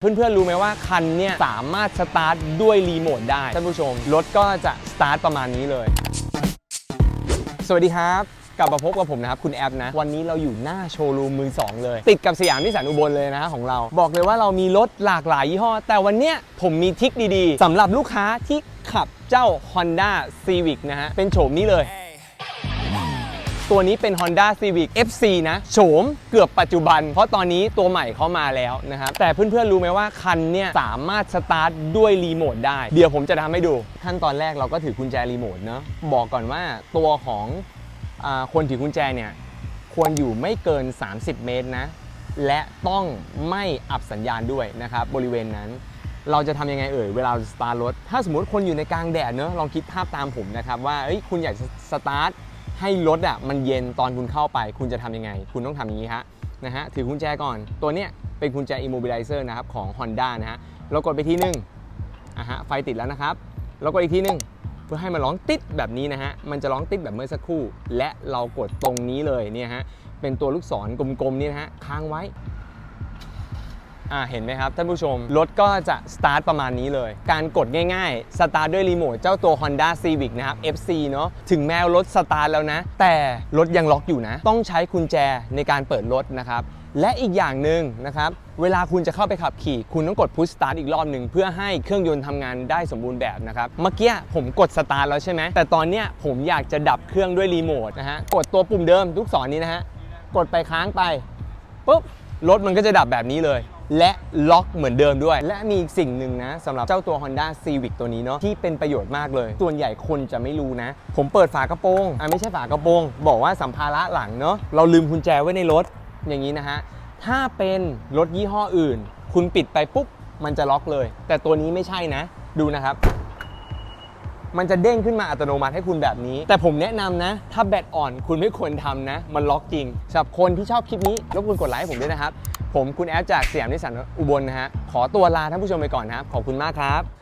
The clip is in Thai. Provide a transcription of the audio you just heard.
เพื่อนๆ รู้ไหมว่าคันเนี่ยสามารถสตาร์ทด้วยรีโมทได้ท่านผู้ชม รถก็จะสตาร์ทประมาณนี้เลย สวัสดีครับกลับมาพบกับผมนะครับ คุณแอปนะ วันนี้เราอยู่หน้าโชว์รูมมือ 2 เลย ติดกับสยามนิสสันอุบลเลยนะของเรา บอกเลยว่าเรามีรถหลากหลายยี่ห้อ แต่วันเนี้ยผมมีทริคดีๆสำหรับลูกค้าที่ขับเจ้า Honda Civic นะฮะเป็นโฉมนี้เลย ตัวนี้เป็น Honda Civic FC นะ โฉมเกือบปัจจุบัน เพราะตอนนี้ตัวใหม่เข้ามาแล้วนะครับ แต่เพื่อนๆ รู้ไหมว่าคันเนี่ยสามารถสตาร์ทด้วยรีโมทได้ เดี๋ยวผมจะทำให้ดู ขั้นตอนแรกเราก็ถือกุญแจรีโมทเนาะบอกก่อนว่าตัวของอาคนถือกุญแจเนี่ยควรอยู่ไม่เกิน 30 เมตรนะ และต้องไม่อับสัญญาณด้วยนะครับบริเวณนั้นเราจะทำยังไงเอ่ยเวลาสตาร์ทรถ ถ้าสมมติคนอยู่ในกลางแดดเนอะลองคิดภาพตามผมนะครับว่าเอ้ยคุณอยากจะสตาร์ท ให้รถอะมันเย็นตอนคุณเข้าไป คุณจะทำยังไง คุณต้องทำอย่างนี้ฮะนะฮะถือกุญแจก่อนตัวเนี้ยเป็นกุญแจ immobilizer นะครับของ Honda นะฮะเรากดไปทีนึงอะฮะไฟติดแล้วนะครับเรากดอีกทีนึงเพื่อให้มันร้องติดแบบนี้นะฮะมันจะร้องติดแบบเมื่อสักครู่ และเรากดตรงนี้เลยเนี่ยฮะเป็นตัวลูกศรกลมๆนี่นะฮะค้างไว้ อ่าเห็นไหมครับท่านผู้ชม รถก็จะสตาร์ทประมาณนี้เลย การกดง่ายๆ สตาร์ทด้วยรีโมทเจ้าตัว Honda Civic นะครับ FC เนาะถึงแม้รถสตาร์ทแล้วนะ แต่รถยังล็อกอยู่นะ ต้องใช้กุญแจในการเปิดรถนะครับ และอีกอย่างหนึ่งนะครับเวลาคุณจะเข้าไปขับขี่ คุณต้องกดพุชสตาร์ทอีกรอบหนึ่งเพื่อให้เครื่องยนต์ทำงานได้สมบูรณ์แบบนะครับ เมื่อกี้ผมกดสตาร์ทแล้วใช่ไหมแต่ตอนเนี้ยผมอยากจะดับเครื่องด้วยรีโมทนะฮะกดตัวปุ่มเดิมลูกศรนี้นะฮะกดไปค้างไปปุ๊บรถมันก็จะดับแบบนี้เลย และล็อกเหมือนเดิมด้วย และมีอีกสิ่งหนึ่งนะสำหรับเจ้าตัว Honda Civic ตัวนี้เนาะที่เป็นประโยชน์มากเลย ส่วนใหญ่คนจะไม่รู้นะ ผมเปิดฝากระโปรงอะไม่ใช่ฝากระโปรง บอกว่าสัมภาระหลังเนาะเราลืมกุญแจไว้ในรถอย่างนี้นะฮะถ้าเป็นรถยี่ห้ออื่น คุณปิดไปปุ๊บมันจะล็อกเลย แต่ตัวนี้ไม่ใช่นะ ดูนะครับมันจะเด้งขึ้นมาอัตโนมัติให้คุณแบบนี้ แต่ผมแนะนำนะ ถ้าแบตอ่อนคุณไม่ควรทำนะ มันล็อกจริงสำหรับคนที่ชอบคลิปนี้รบกวนกดไลค์ให้ผมด้วยนะครับ ผมคุณแอฟจากสยามนิสสันอุบลนะฮะขอตัวลาท่านผู้ชมไปก่อนนะครับขอบคุณมากครับ